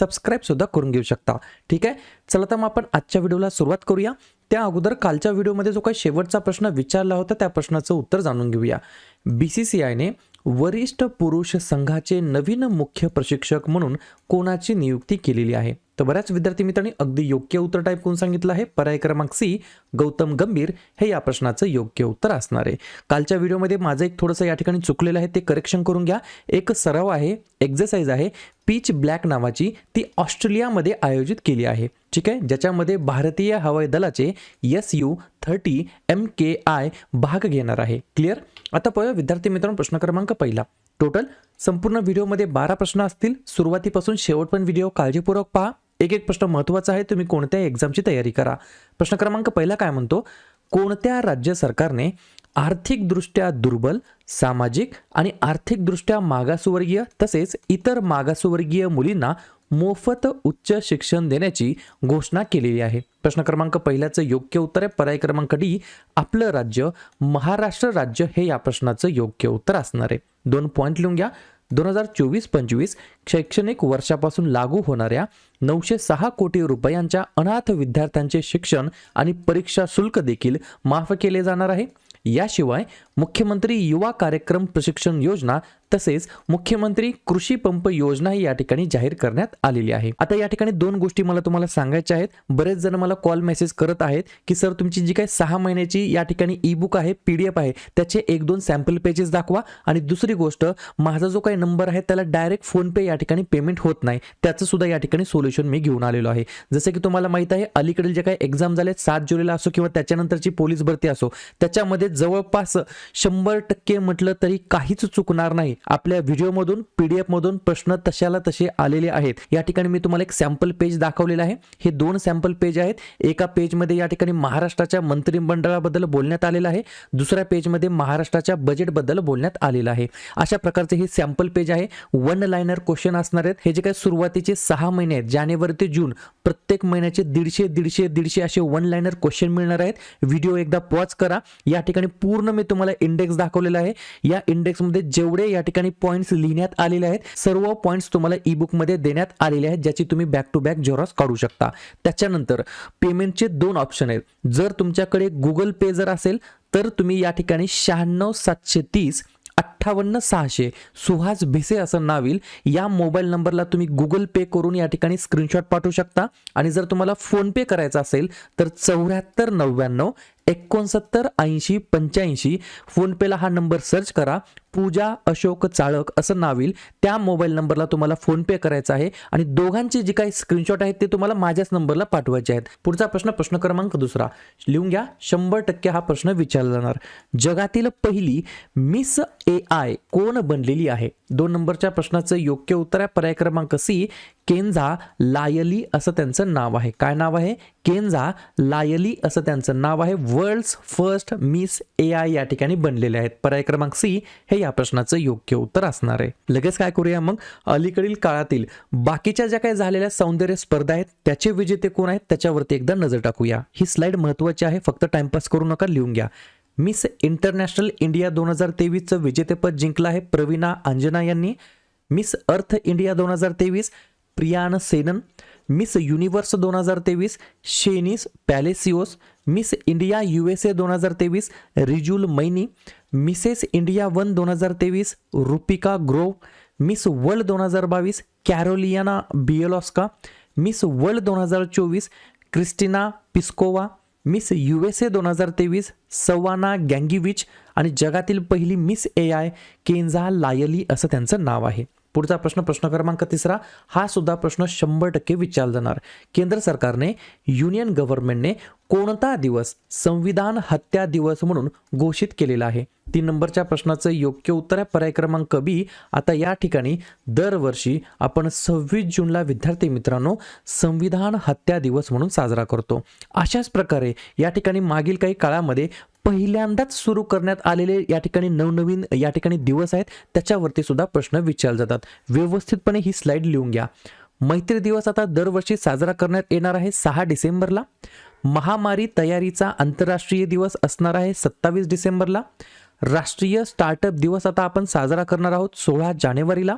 Subscribe सुद्धा करून घेऊ शकता. ठीक आहे? चला तर मग आपण आजच्या व्हिडिओला सुरुवात करूया. त्या अगोदर कालच्या व्हिडिओमध्ये जो काही शेवटचा प्रश्न विचारला होता त्या प्रश्नाचं उत्तर जाणून घेऊया. बी सी सी आयने वरिष्ठ पुरुष संघाचे नवीन मुख्य प्रशिक्षक म्हणून कोणाची नियुक्ती केलेली आहे? तर बऱ्याच विद्यार्थी मित्रांनी अगदी योग्य उत्तर टाईप करून सांगितलं आहे. पर्याय क्रमांक सी गौतम गंभीर हे या प्रश्नाचं योग्य उत्तर असणार आहे. कालच्या व्हिडिओमध्ये माझं एक थोडंसं या ठिकाणी चुकलेलं आहे ते करेक्शन करून घ्या. एक सराव आहे एक्झरसाइज आहे. पीच ब्लॅक नावाची ती ऑस्ट्रेलियामध्ये आयोजित केली आहे. ठीक आहे? ज्याच्यामध्ये भारतीय हवाई दलाचे S U thirty M K I भाग घेणार आहे. क्लिअर आता पाहूया विद्यार्थी मित्रांनो प्रश्न क्रमांक पहिला. टोटल संपूर्ण व्हिडिओमध्ये बारा प्रश्न असतील. सुरुवातीपासून शेवट पण व्हिडिओ काळजीपूर्वक पहा. एक एक प्रश्न महत्त्वाचा आहे. तुम्ही कोणत्याही एक्झामची तयारी करा. प्रश्न क्रमांक पहिला काय म्हणतो? कोणत्या राज्य सरकारने आर्थिकदृष्ट्या दुर्बल सामाजिक आणि आर्थिकदृष्ट्या मागासवर्गीय तसेच इतर मागासवर्गीय मुलींना मोफत उच्च शिक्षण देण्याची घोषणा केलेली आहे. प्रश्न क्रमांक पहिल्याचं योग्य उत्तर आहे. पर्याय क्रमांक डी आपलं राज्य महाराष्ट्र राज्य हे या प्रश्नाचं योग्य उत्तर असणार आहे. दोन पॉईंट लिहून घ्या. दोन हजार चोवीस पंचवीस शैक्षणिक वर्षापासून लागू होणाऱ्या नऊशे सहा कोटी रुपयांच्या अनाथ विद्यार्थ्यांचे शिक्षण आणि परीक्षा शुल्क देखील माफ केले जाणार आहे. याशिवाय मुख्यमंत्री युवा कार्यक्रम प्रशिक्षण योजना तसेच मुख्यमंत्री कृषी पंप योजना ही या ठिकाणी जाहीर करण्यात आलेली आहे. आता या ठिकाणी दोन गोष्टी मला तुम्हाला सांगायच्या आहेत. बरेच जण मला कॉल मेसेज करत आहेत की सर तुमची जी काही सहा महिन्याची या ठिकाणी ई बुक आहे पी डी एफ आहे त्याचे एक दोन सॅम्पल पेजेस दाखवा. आणि दुसरी गोष्ट माझा जो काही नंबर आहे त्याला डायरेक्ट फोनपे या ठिकाणी पेमेंट होत नाही. त्याचं सुद्धा या ठिकाणी सोल्युशन मी घेऊन आलेलो आहे. जसं की तुम्हाला माहीत आहे अलीकडील जे काही एक्झाम झाले सात जुलैला असो किंवा त्याच्यानंतरची पोलीस भरती असो त्याच्यामध्ये जवळपास शंभर टक्के म्हटलं तरी काहीच चुकणार नाही. आपल्या व्हिडिओमधून पी डी एफमधून प्रश्न तशाला तसे आलेले आहेत. या ठिकाणी मी तुम्हाला एक सॅम्पल पेज दाखवलेलं आहे. हे दोन सॅम्पल पेज आहेत. एका पेजमध्ये या ठिकाणी महाराष्ट्राच्या मंत्रिमंडळाबद्दल बोलण्यात आलेलं आहे. दुसऱ्या पेजमध्ये महाराष्ट्राच्या बजेटबद्दल बोलण्यात आलेलं आहे. अशा प्रकारचे हे सॅम्पल पेज आहे. वन लाईनर क्वेश्चन असणार आहेत. हे जे काही सुरुवातीचे सहा महिने आहेत जानेवारी ते जून प्रत्येक महिन्याचे दीडशे दीडशे दीडशे असे वन लायनर क्वेश्चन मिळणार आहेत. व्हिडिओ एकदा पॉज करा. या ठिकाणी पूर्ण मी तुम्हाला इंडेक्स दाखवलेला आहे. या इंडेक्समध्ये जेवढे या ठिकाणी पॉईंट्स लिहिण्यात आलेले आहेत. सर्व पॉईंट्स तुम्हाला ई बुकमध्ये देण्यात आलेले आहेत ज्याची तुम्ही बॅक टू बॅक झेरॉक्स काढू शकता. त्याच्यानंतर पेमेंटचे दोन ऑप्शन आहेत. जर तुमच्याकडे गुगल पे जर असेल तर तुम्ही या ठिकाणी शहाण्णव सातशे तीस अठ्ठावन्न सहाशे सुहास भिसे असं नाव येईल. या मोबाईल नंबरला तुम्ही गुगल पे करून या ठिकाणी स्क्रीनशॉट पाठवू शकता. आणि जर तुम्हाला फोनपे करायचा असेल तर चौऱ्याहत्तर नव्याण्णव एकोणसत्तर ऐंशी पंच्याऐंशी. फोनपेला हा नंबर सर्च करा. पूजा अशोक चाळक असं नाव येईल. त्या मोबाईल नंबरला तुम्हाला फोनपे करायचा आहे आणि दोघांचे जे काही स्क्रीनशॉट आहेत ते तुम्हाला माझ्याच नंबरला पाठवायचे आहेत. पुढचा प्रश्न प्रश्न क्रमांक दुसरा. लिहून घ्या. शंभर टक्के हा प्रश्न विचारला जाणार. जगातील पहिली मिस ए आय कोण बनलेली आहे? दोन नंबरच्या प्रश्नाचं योग्य उत्तर आहे. पर्याय क्रमांक सी केंझा लायली असं त्यांचं नाव आहे. काय नाव आहे? केंझा लायली असं त्यांचं नाव आहे. World's first Miss A I या ठिकाणी बनलेले आहेत. पर्याय क्रमांक सी हे या प्रश्नाचं योग्य उत्तर असणार आहे. लगेच काय करूया मग? अलीकडील काळातील बाकीच्या ज्या काही झालेल्या सौंदर्य स्पर्धा आहेत त्याचे विजेते कोण आहेत त्याच्यावरती एकदा नजर टाकूया. ही स्लाइड महत्वाची आहे फक्त टाइमपास करू नका लिहून घ्या. मिस इंटरनॅशनल इंडिया दोन हजार तेवीसचं विजेतेपद जिंकलं आहे प्रवीणा अंजना यांनी. मिस अर्थ इंडिया दोन हजार तेवीस प्रियान सेनन मिस युनिवर्स दोन हजार तेवीस Sheynnis Palacios Miss India U S A दोन हजार तेवीस Rijul Maini Mrs India one दोन हजार तेवीस रुपिका ग्रोव मिस वर्ल्ड दोन हजार बावीस कॅरोलियाना बिएलॉस्का मिस वर्ल्ड दोन हजार चोवीस Krystyna Pyszková Miss U S A दोन हजार तेवीस सवाना गँगीविच आणि जगातील पहिली मिस ए आय केंझा लायली असं त्यांचं नाव आहे. पुढचा प्रश्न प्रश्न क्रमांक तिसरा हा सुद्धा प्रश्न शंभर टक्के विचारला जाणार. केंद्र सरकारने युनियन गव्हर्नमेंटने कोणता दिवस संविधान हत्या दिवस म्हणून घोषित केलेला आहे? तीन नंबरच्या प्रश्नाचं योग्य उत्तर आहे. पर्याय क्रमांक बी. आता या ठिकाणी दरवर्षी आपण सव्वीस जूनला विद्यार्थी मित्रांनो संविधान हत्या दिवस म्हणून साजरा करतो. अशाच प्रकारे या ठिकाणी मागील काही काळामध्ये पहिल्यांदाच सुरू करण्यात आलेले या ठिकाणी नवनवीन या ठिकाणी दिवस आहेत त्याच्यावरती सुद्धा प्रश्न विचारले जातात. व्यवस्थितपणे ही स्लाईड लिहून घ्या. मैत्री दिवस आता दरवर्षी साजरा करण्यात येणार आहे सहा डिसेंबरला. महामारी तयारीचा आंतरराष्ट्रीय दिवस असणार आहे सत्तावीस डिसेंबरला. राष्ट्रीय स्टार्टअप दिवस आता आपण साजरा करणार आहोत सोळा जानेवारीला.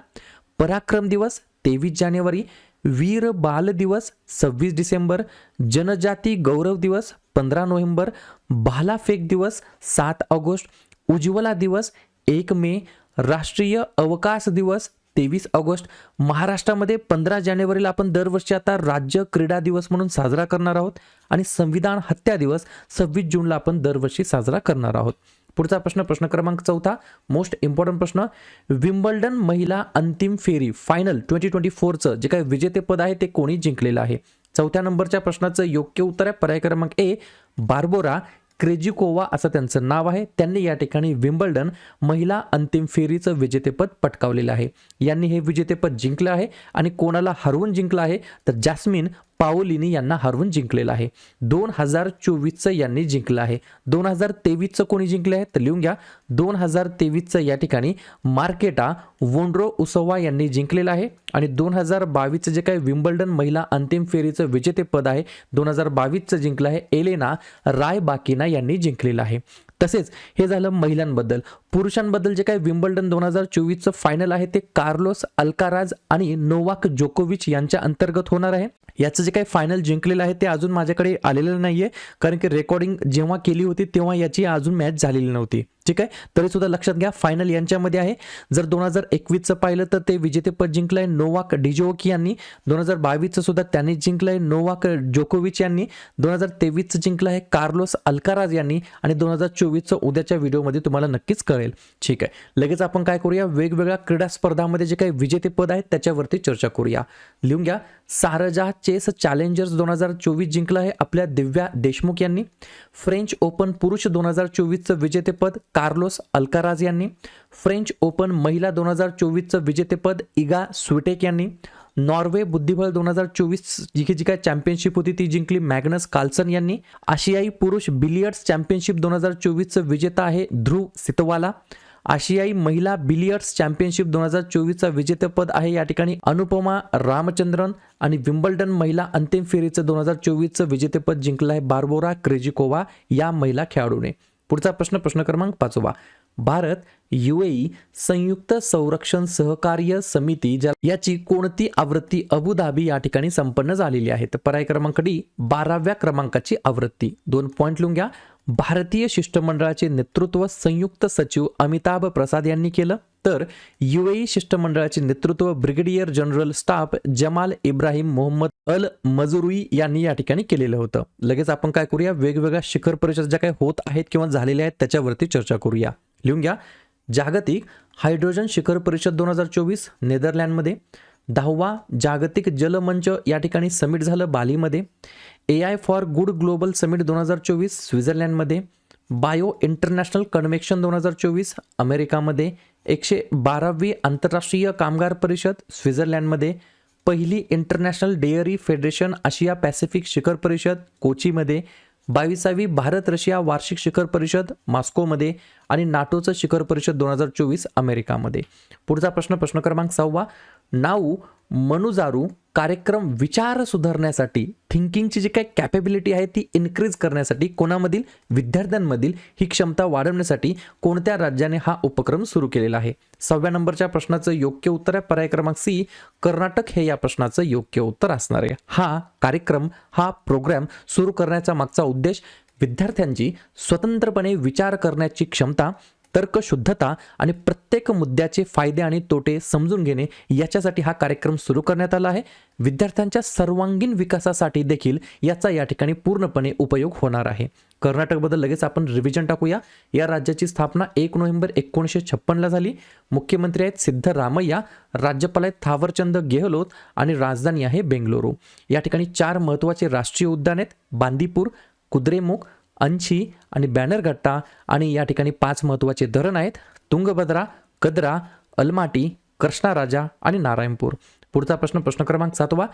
पराक्रम दिवस तेवीस जानेवारी. वीर बाल दिवस सव्वीस डिसेंबर. जनजाती गौरव दिवस पंधरा नोव्हेंबर. भालाफेक दिवस सात ऑगस्ट. उज्ज्वला दिवस एक मे. राष्ट्रीय अवकाश दिवस तेवीस ऑगस्ट महाराष्ट्रामध्ये पंधरा जानेवारीला आपण दरवर्षी आता राज्य क्रीडा दिवस म्हणून साजरा करणार आहोत आणि संविधान हत्या दिवस सव्वीस जूनला आपण दरवर्षी साजरा करणार आहोत. पुढचा प्रश्न प्रश्न क्रमांक चौथा मोस्ट इम्पॉर्टंट प्रश्न विम्बल्डन महिला अंतिम फेरी फायनल ट्वेंटी ट्वेंटी फोरचं जे काही विजेतेपद आहे ते कोणी जिंकलेलं आहे? चौथ्या नंबरच्या प्रश्नाचं योग्य उत्तर आहे. पर्याय क्रमांक ए बार्बोरा क्रेजिकोवा असं त्यांचं नाव आहे. त्यांनी या ठिकाणी विम्बल्डन महिला अंतिम फेरीचं विजेतेपद पटकावलेलं आहे. यांनी हे विजेतेपद जिंकलं आहे आणि कोणाला हरवून जिंकलं आहे तर जॅस्मिन पाओलिनी यांना हरवून जिंकलेलं आहे. दोन हजार चोवीसचं यांनी जिंकलं आहे. दोन हजार तेवीसचं कोणी जिंकलं आहे? तर लिहून घ्या. दोन हजार तेवीसचं या ठिकाणी मार्केटा वोंड्रो उसोवा यांनी जिंकलेलं आहे. आणि दोन हजार बावीसचं जे काही विम्बल्डन महिला अंतिम फेरीचं विजेतेपद आहे दोन हजार बावीसचं जिंकलं आहे. एलेना राय बाकिना यांनी जिंकलेलं आहे. तसेच हे झालं महिलांबद्दल. पुरुषांबद्दल जे काही विम्बल्डन दोन हजार चोवीसचं फायनल आहे ते कार्लोस अल्काराज आणि नोवाक जोकोविच यांच्या अंतर्गत होणार आहे. याचं जे काही फायनल जिंकलेलं आहे ते अजून माझ्याकडे आलेलं नाहीये. कारण की रेकॉर्डिंग जेव्हा केली होती तेव्हा याची अजून मॅच झालेली नव्हती. ठीक आहे? तरी सुद्धा लक्षात घ्या फायनल यांच्यामध्ये आहे. जर दोन हजार एकवीसचं पाहिलं तर ते विजेतेपद जिंकलं आहे नोवाक डिजोक यांनी. दोन हजार बावीसचं सुद्धा त्यांनी जिंकलं आहे नोवाक जोकोविच यांनी. दोन हजार तेवीसचं जिंकलं आहे कार्लोस अल्काराज यांनी. आणि दोन हजार चोवीसचं उद्याच्या व्हिडिओमध्ये तुम्हाला नक्कीच कळेल. ठीक आहे. लगेच आपण काय करूया? वेगवेगळ्या क्रीडा स्पर्धामध्ये जे काही विजेतेपद आहेत त्याच्यावरती चर्चा करूया. लिहून घ्या. सारजा चेस चॅलेंजर्स दोन हजार चोवीस जिंकलं आहे आपल्या दिव्या देशमुख यांनी. फ्रेंच ओपन पुरुष दोन हजार चोवीसचं विजेतेपद कार्लोस अल्काराज यांनी. फ्रेंच ओपन महिला दोन हजार चोवीसचं विजेतेपद इगा स्विटेक यांनी. नॉर्वे बुद्धिबळ दोन हजार चोवीस जी जी काय चॅम्पियनशिप होती ती जिंकली मॅग्नस कार्लसन यांनी. आशियाई पुरुष बिलियर्ड्स चॅम्पियनशिप दोन हजार चोवीसचं विजेता आहे ध्रुव सितवाला. आशियाई महिला बिलियर्ड्स चॅम्पियनशिप दोन हजार चोवीसचा विजेतेपद आहे. या ठिकाणी अनुपमा रामचंद्रन आणि विम्बल्डन महिला अंतिम फेरीचं दोन हजार चोवीसचं विजेतेपद जिंकलं आहे बार्बोरा क्रेजिकोवा या महिला खेळाडूने. पुढचा प्रश्न प्रश्न क्रमांक पाचवा. भारत युएई संयुक्त संरक्षण सहकार्य समिती ज्या याची कोणती आवृत्ती अबुधाबी या ठिकाणी संपन्न झालेली आहे? तर पर्याय क्रमांक डी बाराव्या क्रमांकाची आवृत्ती. दोन पॉईंट लिहून घ्या. भारतीय शिष्टमंडळाचे नेतृत्व संयुक्त सचिव अमिताभ प्रसाद यांनी केलं. तर युएई शिष्टमंडळाचे नेतृत्व brigadier general staff Jamal Ibrahim Mohammed Al Mazrouei यांनी या ठिकाणी केलेलं होतं. लगेच आपण काय करूया? वेगवेगळ्या शिखर परिषद ज्या काही होत आहेत किंवा झालेल्या आहेत त्याच्यावरती चर्चा करूया. लिहून घ्या. जागतिक हायड्रोजन शिखर परिषद दोन हजार चोवीस नेदरलँडमध्ये. दहावा जागतिक जलमंच या ठिकाणी समिट झालं बालीमध्ये. A I for good global summit दोन हजार चोवीस स्वित्झर्लंडमध्ये. बायो इंटरनॅशनल कन्व्हेक्शन दोन हजार चोवीस अमेरिकामध्ये. एकशे बारावी आंतरराष्ट्रीय कामगार परिषद स्वित्झर्लंडमध्ये. पहिली इंटरनॅशनल डेअरी फेडरेशन आशिया पॅसिफिक शिखर परिषद कोचीमध्ये. बावीसावी भारत रशिया वार्षिक शिखर परिषद मॉस्कोमध्ये आणि नाटोचं शिखर परिषद दोन हजार चोवीस अमेरिकामध्ये. पुढचा प्रश्न प्रश्न क्रमांक सहावा. नाऊ मनुजारू कार्यक्रम विचार सुधारण्यासाठी थिंकिंगची जी काही कॅपेबिलिटी आहे ती इन्क्रीज करण्यासाठी कोणामधील विद्यार्थ्यांमधील ही क्षमता वाढवण्यासाठी कोणत्या राज्याने हा उपक्रम सुरू केलेला आहे? सहाव्या नंबरच्या प्रश्नाचं योग्य उत्तर आहे पर्याय क्रमांक सी. कर्नाटक हे या प्रश्नाचं योग्य उत्तर असणार आहे. हा कार्यक्रम हा प्रोग्राम सुरू करण्याचा मागचा उद्देश विद्यार्थ्यांची स्वतंत्रपणे विचार करण्याची क्षमता तर्कशुद्धता आणि प्रत्येक मुद्द्याचे फायदे आणि तोटे समजून घेणे याच्यासाठी हा कार्यक्रम सुरू करण्यात आला आहे. विद्यार्थ्यांच्या सर्वांगीण विकासासाठी देखील याचा या ठिकाणी पूर्णपणे उपयोग होणार आहे. कर्नाटकबद्दल लगेच आपण रिव्हिजन टाकूया. या राज्याची स्थापना एक नोव्हेंबर एकोणीसशे छप्पनला झाली. मुख्यमंत्री आहेत सिद्धरामय्या राज्यपाल आहेत थावरचंद गेहलोत आणि राजधानी आहे बेंगलुरू. या ठिकाणी चार महत्त्वाचे राष्ट्रीय उद्यान आहेत. बांदीपूर कुद्रेमुख अंशी आणि बॅनरघट्टा आणि या ठिकाणी पाच महत्त्वाचे धरण आहेत. तुंगभद्रा कद्रा अलमाटी कृष्णाराजा आणि नारायणपूर. पुढचा प्रश्न प्रश्न क्रमांक सातवा.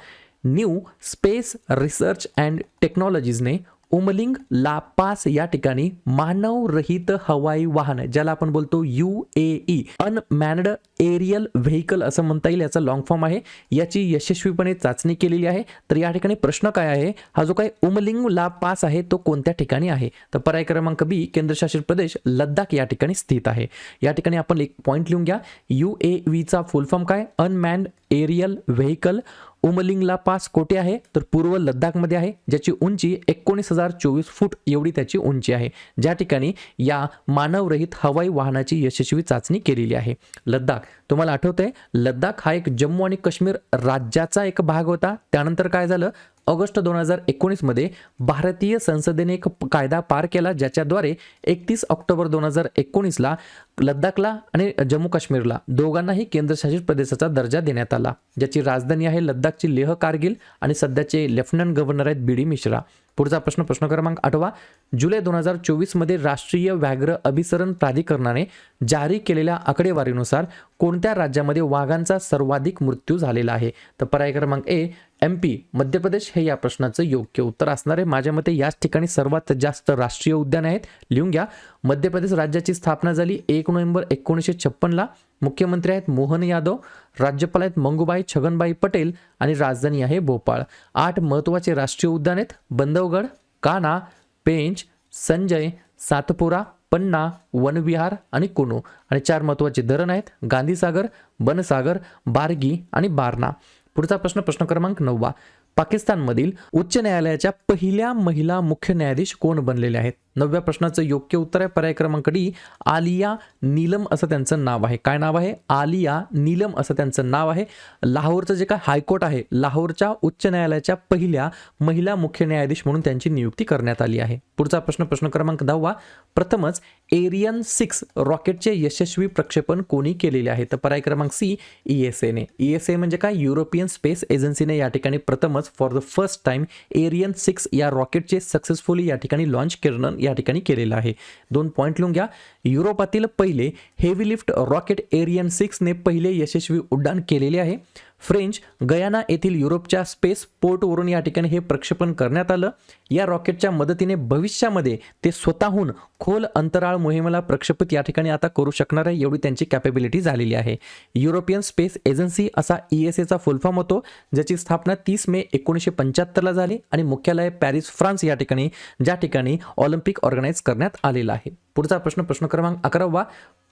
न्यू स्पेस रिसर्च अँड टेक्नॉलॉजीजने उमलिंग लापास या ठिकाणी मानवरहित हवाई वाहन ज्याला आपण बोलतो U A E unmanned aerial vehicle असं म्हणता येईल. याचा लॉंग फॉर्म आहे. याची यशस्वीपणे चाचणी केलेली आहे. तर या ठिकाणी प्रश्न काय आहे? हा जो काही उमलिंग ला पास आहे तो कोणत्या ठिकाणी आहे? तर पर्याय क्रमांक बी केंद्रशासित प्रदेश लद्दाख या ठिकाणी स्थित आहे. या ठिकाणी आपण एक पॉईंट लिहून घ्या. यू ए व्हीचा फुल फॉर्म काय? अनमॅन्ड एरियल व्हेकल उमलिंगला पास कोठे आहे तर पूर्व लद्दाखमध्ये आहे ज्याची उंची एकोणीस हजार चोवीस फूट एवढी त्याची उंची आहे. ज्या ठिकाणी या मानवरहित हवाई वाहनाची यशस्वी चाचणी केलेली आहे. लद्दाख तुम्हाला आठवतंय लद्दाख हा एक जम्मू आणि काश्मीर राज्याचा एक भाग होता. त्यानंतर काय झालं? ऑगस्ट दोन हजार एकोणीसमध्ये भारतीय संसदेने एक कायदा पार केला ज्याच्याद्वारे एकतीस ऑक्टोबर दोन हजार एकोणीसला लद्दाखला आणि जम्मू काश्मीरला दोघांनाही केंद्रशासित प्रदेशाचा दर्जा देण्यात आला ज्याची राजधानी आहे लद्दाखची लेह कारगिल आणि सध्याचे लेफ्टनंट गव्हर्नर आहेत बी डी मिश्रा. पुढचा प्रश्न प्रश्न क्रमांक आठवा. जुलै दोन हजार चोवीसमध्ये राष्ट्रीय व्याघ्र अभिसरण प्राधिकरणाने जारी केलेल्या आकडेवारीनुसार कोणत्या राज्यामध्ये वाघांचा सर्वाधिक मृत्यू झालेला आहे? तर पर्याय क्रमांक A M P Madhya Pradesh. हे या प्रश्नाचं योग्य उत्तर असणार आहे. माझ्या मते याच ठिकाणी सर्वात जास्त राष्ट्रीय उद्यान आहेत. लिहून घ्या. मध्य प्रदेश राज्याची स्थापना झाली एक नोव्हेंबर एकोणीसशे छप्पनला. मुख्यमंत्री आहेत मोहन यादव राज्यपाल आहेत मंगूबाई छगनबाई पटेल आणि राजधानी आहे भोपाळ. आठ महत्त्वाचे राष्ट्रीय उद्यान आहेत. बंधवगड काना पेंच संजय सातपुरा पन्ना वनविहार आणि कुनो आणि चार महत्त्वाचे धरण आहेत गांधीसागर बनसागर बारगी आणि बारणा. पुढचा प्रश्न प्रश्न क्रमांक नववा. पाकिस्तानमधील उच्च न्यायालयाच्या पहिल्या महिला मुख्य न्यायाधीश कोण बनलेले आहेत? नवव्या प्रश्नाचं योग्य उत्तर आहे. पर्याय क्रमांक डी आलिया नीलम असं त्यांचं नाव आहे. काय नाव आहे? आलिया नीलम असं त्यांचं नाव आहे. लाहोरचं जे काय हायकोर्ट आहे लाहोरच्या उच्च न्यायालयाच्या पहिल्या महिला मुख्य न्यायाधीश म्हणून त्यांची नियुक्ती करण्यात आली आहे. पुढचा प्रश्न प्रश्न क्रमांक दहावा. प्रथमच एरियन सिक्स रॉकेटचे यशस्वी प्रक्षेपण कोणी केलेले आहे? तर पर्याय क्रमांक सी ई एस एने ई एस ए म्हणजे काय? युरोपियन स्पेस एजन्सीने या ठिकाणी प्रथमच for the first time Ariane six या रॉकेटचे सक्सेसफुली या ठिकाणी लॉन्च करणं या ठिकाणी केलेलं आहे. दोन पॉईंट लिहून घ्या. युरोपातील पहिले हेवी लिफ्ट रॉकेट एरियन सिक्सने पहिले यशस्वी उड्डाण केलेले आहे. फ्रेंच गयाना येथील युरोपच्या स्पेस पोर्टवरून या ठिकाणी हे प्रक्षेपण करण्यात आलं. या रॉकेटच्या मदतीने भविष्यामध्ये ते स्वतःहून खोल अंतराळ मोहिमेला प्रक्षेपित या ठिकाणी आता करू शकणार आहे एवढी त्यांची कॅपेबिलिटी झालेली आहे. युरोपियन स्पेस एजन्सी असा ई एस एचा फुलफॉर्म होतो ज्याची स्थापना तीस मे एकोणीसशे पंच्याहत्तरला झाली आणि मुख्यालय पॅरिस फ्रान्स या ठिकाणी ज्या ठिकाणी ऑलिम्पिक ऑर्गनाईज करण्यात आलेला आहे. पुढचा प्रश्न प्रश्न क्रमांक अकरावा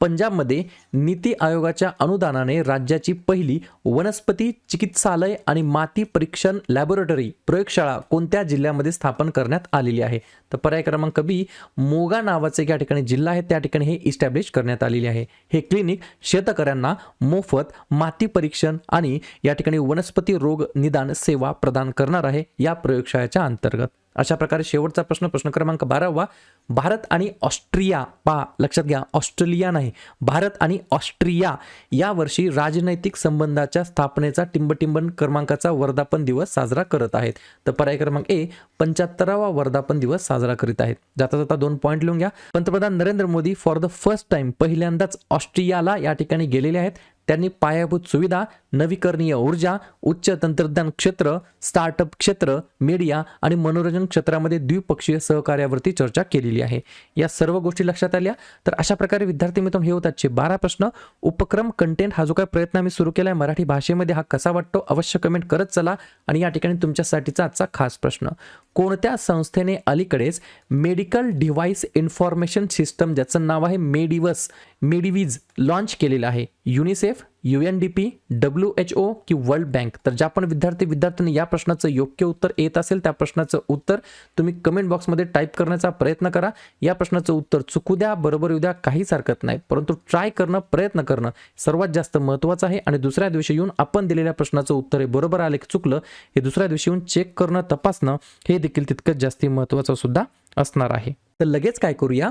पंजाबमध्ये नीती आयोगाच्या अनुदानाने राज्याची पहिली वनस्पती चिकित्सालय आणि माती परीक्षण लॅबोरेटरी प्रयोगशाळा कोणत्या जिल्ह्यामध्ये स्थापन करण्यात आलेली आहे? तर पर्याय क्रमांक बी मोगा नावाचे या ठिकाणी जिल्हा आहे त्या ठिकाणी हे इस्टॅब्लिश करण्यात आलेले आहे. हे क्लिनिक शेतकऱ्यांना मोफत माती परीक्षण आणि या ठिकाणी वनस्पती रोग निदान सेवा प्रदान करणार आहे या प्रयोगशाळेच्या अंतर्गत. अशा प्रकारे शेवटचा प्रश्न प्रश्न क्रमांक बारावा. भारत आणि ऑस्ट्रिया पा लक्षात घ्या ऑस्ट्रेलिया नाही भारत आणि ऑस्ट्रिया या वर्षी राजनैतिक संबंधाच्या स्थापनेचा टिंबटिंबन क्रमांकाचा वर्धापन दिवस साजरा करत आहेत. तर पर्याय क्रमांक ए पंच्याहत्तरावा वर्धापन दिवस साजरा करीत आहेत. जाता जाता दोन पॉईंट लिहून घ्या. पंतप्रधान Narendra Modi for the first time पहिल्यांदाच ऑस्ट्रियाला या ठिकाणी गेलेले आहेत. त्यांनी पायाभूत सुविधा नवीकरणीय ऊर्जा उच्च तंत्रज्ञान क्षेत्र स्टार्टअप क्षेत्र मीडिया आणि मनोरंजन क्षेत्रामध्ये द्विपक्षीय सहकार्यावरती चर्चा केलेली आहे. या सर्व गोष्टी लक्षात आल्या? तर अशा प्रकारे विद्यार्थी मित्र हे होतात आजचे बारा प्रश्न. उपक्रम कंटेंट हा जो काही प्रयत्न आम्ही सुरू केला आहे मराठी भाषेमध्ये हा कसा वाटतो अवश्य कमेंट करत चला. आणि या ठिकाणी तुमच्यासाठीचा आजचा खास प्रश्न. कोणत्या संस्थेने अलीकडेच मेडिकल डिव्हाइस इन्फॉर्मेशन सिस्टम ज्याचं नाव आहे मेडिवस मेडिवीज लॉन्च केलेलं आहे? UNICEF U N D P W H O की वर्ल्ड बँक. तर ज्या पण विद्यार्थी विद्यार्थ्यांनी या प्रश्नाचं योग्य उत्तर येत असेल त्या प्रश्नाचं उत्तर तुम्ही कमेंट बॉक्समध्ये टाईप करण्याचा प्रयत्न करा. या प्रश्नाचं उत्तर चुकू द्या बरोबर येऊ द्या काहीच हरकत नाही. परंतु ट्राय करणं प्रयत्न करणं सर्वात जास्त महत्त्वाचं आहे. आणि दुसऱ्या दिवशी येऊन आपण दिलेल्या प्रश्नाचं उत्तर हे बरोबर आले की चुकलं हे दुसऱ्या दिवशी येऊन चेक करणं तपासणं हे देखील तितकंच जास्ती महत्त्वाचं सुद्धा असणार आहे. तर लगेच काय करूया?